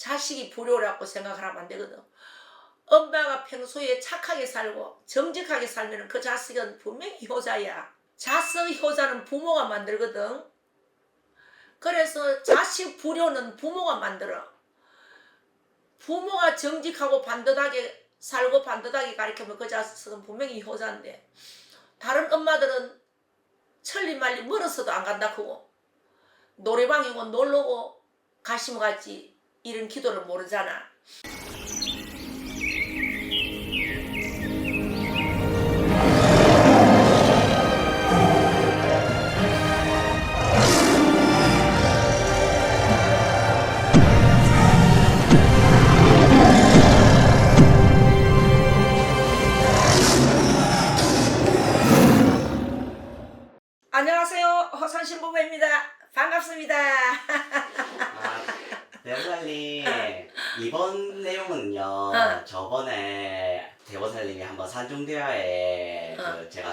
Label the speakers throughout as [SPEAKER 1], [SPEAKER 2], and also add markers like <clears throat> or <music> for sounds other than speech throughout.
[SPEAKER 1] 자식이 불효라고 생각하면 안 되거든. 엄마가 평소에 착하게 살고 정직하게 살면 그 자식은 분명히 효자야. 자식 효자는 부모가 만들거든. 그래서 자식 불효는 부모가 만들어. 부모가 정직하고 반듯하게 살고 반듯하게 가르치면 그 자식은 분명히 효자인데 다른 엄마들은 천리 말리 멀어서도 안 간다 크고 노래방이고 놀러고 가시면 갔지 이런 기도를 모르잖아.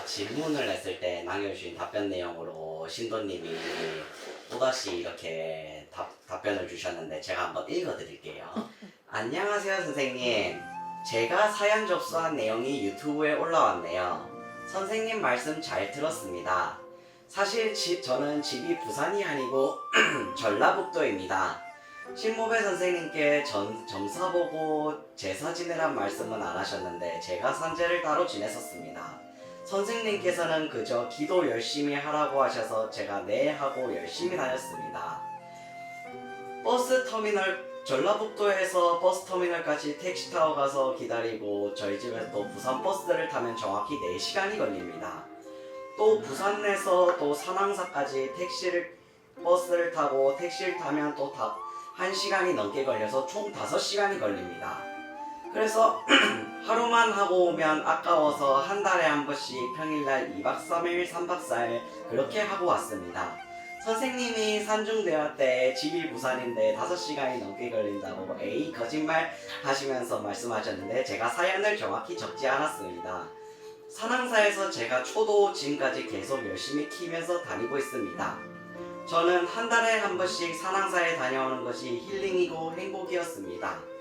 [SPEAKER 2] 질문을 했을 때 남겨주신 답변 내용으로 신도님이 또다시 이렇게 답, 답변을 주셨는데 제가 한번 읽어드릴게요 <laughs> 안녕하세요 선생님 제가 사연 접수한 내용이 유튜브에 올라왔네요 선생님 말씀 잘 들었습니다 사실 지- 저는 집이 부산이 아니고 <clears throat> 전라북도입니다. 신모배 선생님께 전, 점사 보고 제사 지내란 말씀은 안 하셨는데 제가 선제를 따로 지냈었습니다. 선생님께서는 그저 기도 열심히 하라고 하셔서 제가 네 하고 열심히 다녔습니다. 버스 터미널 전라북도에서 버스 터미널까지 택시 타고 가서 기다리고 저희 집에서 또 부산 버스를 타면 정확히 4시간이 걸립니다. 또 부산에서 또 산항사까지 택시를 버스를 타고 택시를 타면 또 다, 1시간이 넘게 걸려서 총 5시간이 걸립니다. 그래서 <clears throat> 하루만 하고 오면 아까워서 한 달에 한 번씩 평일날 2박 3일, 3박 4일 그렇게 하고 왔습니다. 선생님이 산중대화 때 집이 부산인데 5시간이 넘게 걸린다고 에이 거짓말 하시면서 말씀하셨는데 제가 사연을 정확히 적지 않았습니다. 산항사에서 제가 초도 지금까지 계속 열심히 키면서 다니고 있습니다. 저는 한 달에 한 번씩 산항사에 다녀오는 것이 힐링이고 행복이었습니다.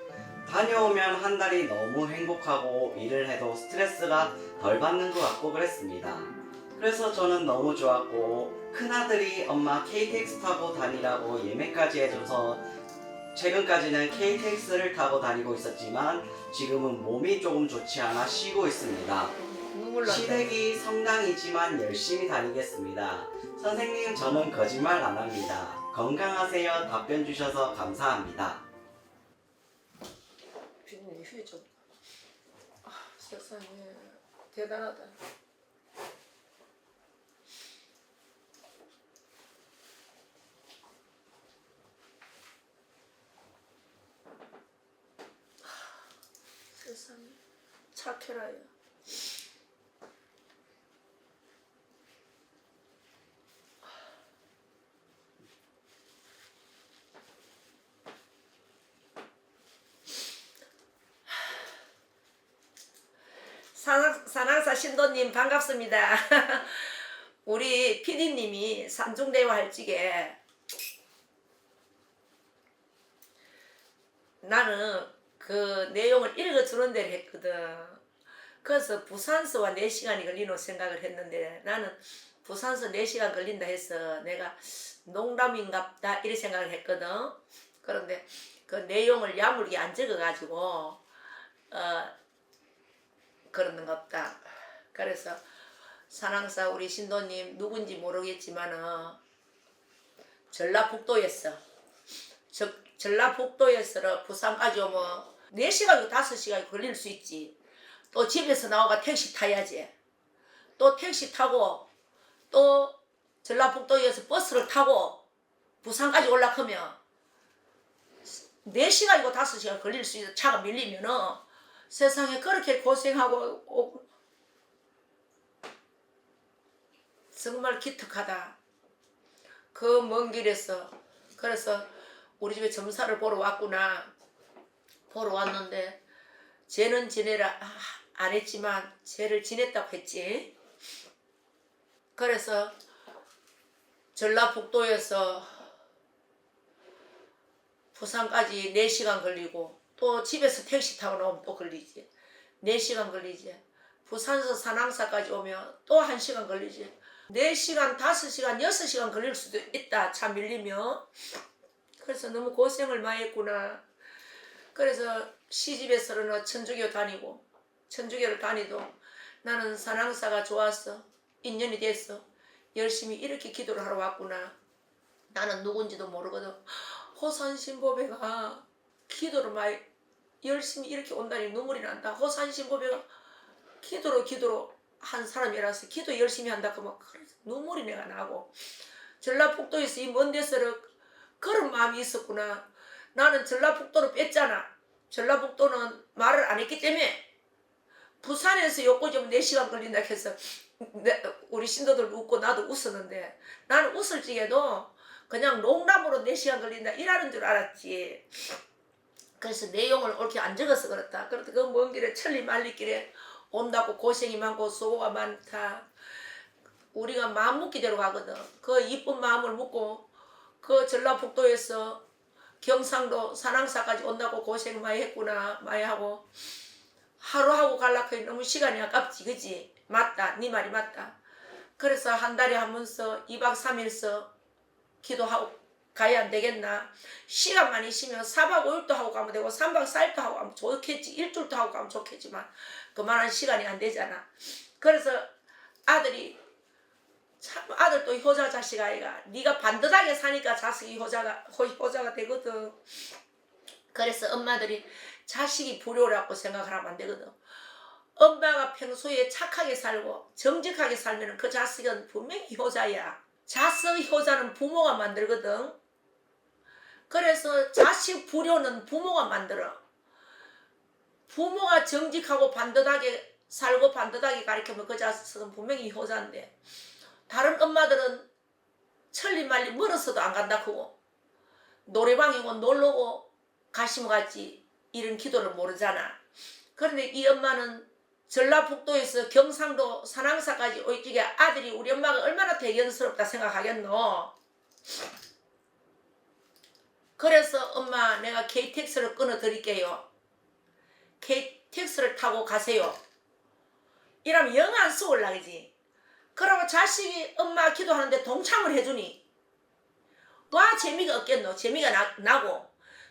[SPEAKER 2] 다녀오면 한 달이 너무 행복하고 일을 해도 스트레스가 덜 받는 것 같고 그랬습니다. 그래서 저는 너무 좋았고 큰아들이 엄마 KTX 타고 다니라고 예매까지 해줘서 최근까지는 KTX를 타고 다니고 있었지만 지금은 몸이 조금 좋지 않아 쉬고 있습니다. 시댁이 성당이지만 열심히 다니겠습니다. 선생님, 저는 거짓말 안 합니다. 건강하세요. 답변 주셔서 감사합니다.
[SPEAKER 1] 휴좀 아, 세상에 대단하다. 아, 세상에 착해라야. 산악, 산악사 신도님 반갑습니다. <laughs> 우리 피디님이 산중대화 할 적에 나는 그 내용을 읽어주는 대로 했거든. 그래서 부산서와 4시간이 걸리노 생각을 했는데 나는 부산서 4시간 걸린다 해서 내가 농담인갑다 이렇게 생각을 했거든. 그런데 그 내용을 야물게 안 적어가지고 어, 그러는 것 없다. 그래서 산항사 우리 신도님 누군지 모르겠지만은 전라북도에서 저, 전라북도에서 부산까지 오면 4시간이고 5시간이 걸릴 수 있지. 또 집에서 나와가 택시 타야지. 또 택시 타고 또 전라북도에서 버스를 타고 부산까지 올라가면 4시간이고 5시간 걸릴 수 있어. 차가 밀리면은 세상에 그렇게 고생하고 오- 정말 기특하다. 그 먼 길에서 그래서 우리 집에 점사를 보러 왔구나. 보러 왔는데 쟤는 지내라 아, 안 했지만 쟤를 지냈다고 했지. 그래서 전라북도에서 부산까지 4시간 걸리고 또 집에서 택시 타고 나오면 또 걸리지. 4시간 걸리지. 부산서 산항사까지 오면 또 1시간 걸리지. 4시간, 5시간, 6시간 걸릴 수도 있다. 차 밀리면. 그래서 너무 고생을 많이 했구나. 그래서 시집에서는 천주교 다니고 천주교를 다니도 나는 산항사가 좋았어. 인연이 됐어. 열심히 이렇게 기도를 하러 왔구나. 나는 누군지도 모르거든. 호산신보배가 기도를 많이 열심히 이렇게 온다니 눈물이 난다. 호산신보배가 기도로 기도로 한 사람이라서 기도 열심히 한다 그러면 눈물이 내가 나고 전라북도에서 이 먼 데서를 그런 마음이 있었구나. 나는 전라북도를 뺐잖아. 전라북도는 말을 안 했기 때문에 부산에서 요거좀 4시간 걸린다 해서 내- 우리 신도들 웃고 나도 웃었는데 나는 웃을 적에도 그냥 농담으로 4시간 걸린다 이라는 줄 알았지. 그래서 내용을 옳게 안 적어서 그렇다. 그런데 그 먼 길에 천리 말리길에 온다고 고생이 많고 수고가 많다. 우리가 마음 묵기대로 가거든. 그 이쁜 마음을 묵고 그 전라북도에서 경상도 산항사까지 온다고 고생 많이 했구나 많이 하고 하루 하고 갈라커니 너무 시간이 아깝지 그지? 맞다 네 말이 맞다. 그래서 한 달에 한 번서 2박 3일서 기도하고 가야 안 되겠나. 시간만 있으면 4박 5일도 하고 가면 되고 3박 4일도 하고 가면 좋겠지. 일주일도 하고 가면 좋겠지만 그만한 시간이 안 되잖아. 그래서 아들이 참 아들도 효자 자식 아이가 네가 반듯하게 사니까 자식이 효자가 효- 효자가 되거든. 그래서 엄마들이 자식이 불효라고 생각을 하면 안 되거든. 엄마가 평소에 착하게 살고 정직하게 살면 그 자식은 분명히 효자야. 자식 효자는 부모가 만들거든. 그래서 자식 불효는 부모가 만들어. 부모가 정직하고 반듯하게 살고 반듯하게 가르치면 그 자식은 분명히 효자인데 다른 엄마들은 천리말리 멀어서도 안 간다 크고 노래방이고 놀러고 가시면 갔지 이런 기도를 모르잖아. 그런데 이 엄마는 전라북도에서 경상도 산항사까지 오이지게 아들이 우리 엄마가 얼마나 대견스럽다 생각하겠노. 그래서 엄마 내가 KTX를 끊어 드릴게요. KTX를 타고 가세요. 이러면 영안 쏘올라 그지? 그러면 자식이 엄마 기도하는데 동참을 해주니? 와 재미가 없겠노? 재미가 나, 나고.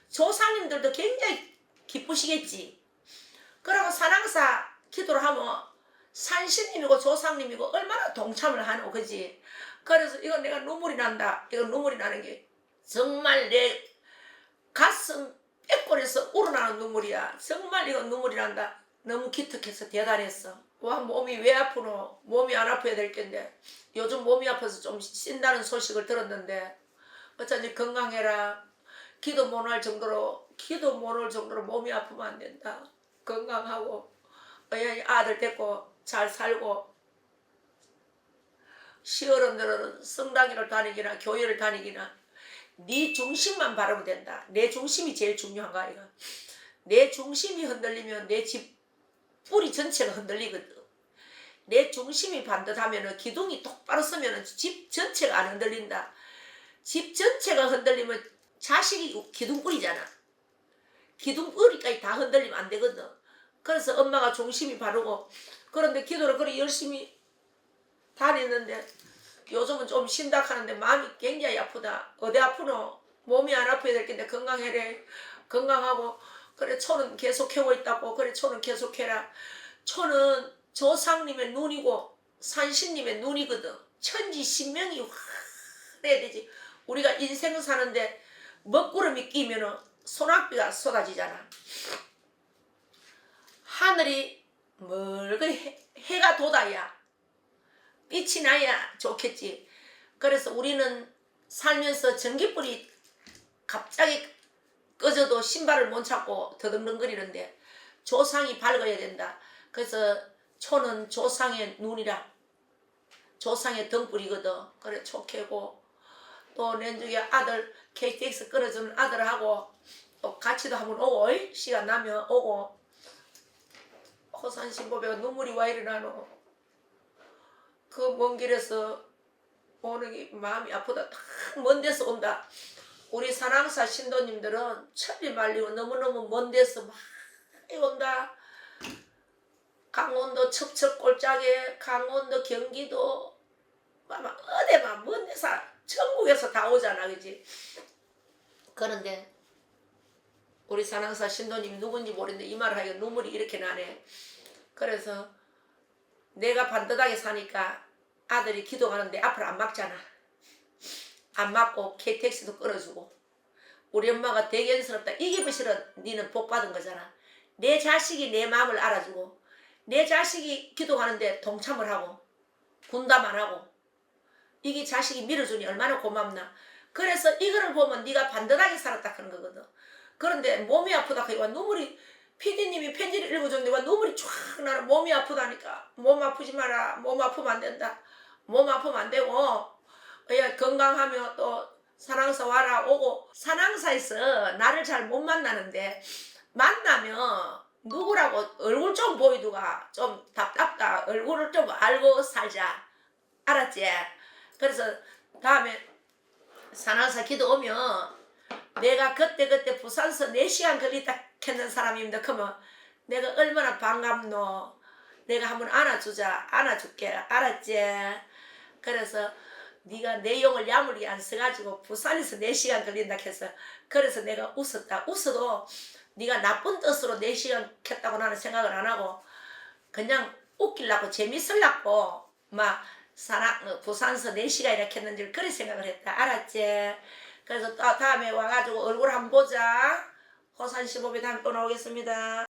[SPEAKER 1] 조상님들도 굉장히 기쁘시겠지. 그러고 산항사 기도를 하면 산신님이고 조상님이고 얼마나 동참을 하노 그지? 그래서 이거 내가 눈물이 난다. 이거 눈물이 나는 게 정말 내 가슴 빼골에서 우러나는 눈물이야. 정말 이거 눈물이 난다. 너무 기특해서 대단했어. 와 몸이 왜 아프노? 몸이 안 아파야 될 텐데. 요즘 몸이 아파서 좀 쉰다는 소식을 들었는데. 어쩐지 건강해라. 기도 못 할 정도로 기도 못 할 정도로 몸이 아프면 안 된다. 건강하고. 아들 데리고 잘 살고. 시어른들은 성당을 다니기나 교회를 다니기나 네 중심만 바르면 된다 내 중심이 제일 중요한 거 아이가 내 중심이 흔들리면 내 집 뿌리 전체가 흔들리거든 내 중심이 반듯하면 기둥이 똑바로 서면 집 전체가 안 흔들린다 집 전체가 흔들리면 자식이 기둥뿌리잖아. 기둥뿌리까지 다 흔들리면 안 되거든. 그래서 엄마가 중심이 바르고 그런데 기도를 그렇게 열심히 다녔는데 요즘은 좀 쉰다 하는데 마음이 굉장히 아프다. 어디 아프노? 몸이 안 아파야 될 텐데 건강해래. 건강하고 그래 초는 계속 해고 있다고 그래 초는 계속 해라. 초는 조상님의 눈이고 산신님의 눈이거든. 천지 신명이 화해야 되지. 우리가 인생 사는데 먹구름이 끼면은 소낙비가 쏟아지잖아. 하늘이 멀게 해, 해가 돋아야 빛이 나야 좋겠지. 그래서 우리는 살면서 전기불이 갑자기 꺼져도 신발을 못 찾고 더듬덩거리는데 조상이 밝아야 된다. 그래서 초는 조상의 눈이라 조상의 등불이거든. 그래 촉해고 또 내중에 아들 KTX 끌어주는 아들하고 또 같이도 한번 오고? 시간 나면 오고 호산 신보배가 눈물이 와 일어나노 그 먼 길에서 오는 게 마음이 아프다 딱먼 데서 온다 우리 산항사 신도님들은 천리 말리고 너무너무 먼 데서 많이 온다. 강원도 첩첩골짜기, 강원도 경기도 막 어디만 먼 데서 전국에서 다 오잖아, 그지? 그런데 우리 산항사 신도님이 누군지 모르는데 이 말을 하니까 눈물이 이렇게 나네. 그래서 내가 반듯하게 사니까 아들이 기도 가는데 앞을 안 막잖아. 안 막고 KTX도 끊어주고 우리 엄마가 대견스럽다. 이게 뭐시러 니는 복 받은 거잖아. 내 자식이 내 마음을 알아주고 내 자식이 기도 가는데 동참을 하고 분담 안 하고 이게 자식이 밀어주니 얼마나 고맙나. 그래서 이거를 보면 네가 반듯하게 살았다 하는 거거든. 그런데 몸이 아프다 그니까 눈물이 피디님이 편지를 읽어줬는데 와 눈물이 쫙 나는 몸이 아프다니까. 몸 아프지 마라. 몸 아프면 안 된다. 몸 아프면 안 되고. 야 건강하면 또 산항사 와라. 오고. 산항사에서 나를 잘 못 만나는데 만나면 누구라고 얼굴 좀 보이두가 좀 답답다. 얼굴을 좀 알고 살자. 알았지? 그래서 다음에 산항사 기도 오면 내가 그때 그때 부산서 4시간 걸리다 했는 사람입니다. 그러면 내가 얼마나 반갑노. 내가 한번 안아주자. 안아줄게. 알았지? 그래서 네가 내 용을 야물게 안 써가지고 부산에서 4시간 걸린다 해서 그래서 내가 웃었다. 웃어도 네가 나쁜 뜻으로 4시간 했다고 나는 생각을 안 하고 그냥 웃기려고 재밌으려고 막 사랑, 부산서 4시간 이렇게 했는지 그래 생각을 했다. 알았지? 그래서 또 다음에 와가지고 얼굴 한번 보자. 호산 15배 다음에 또 나오겠습니다.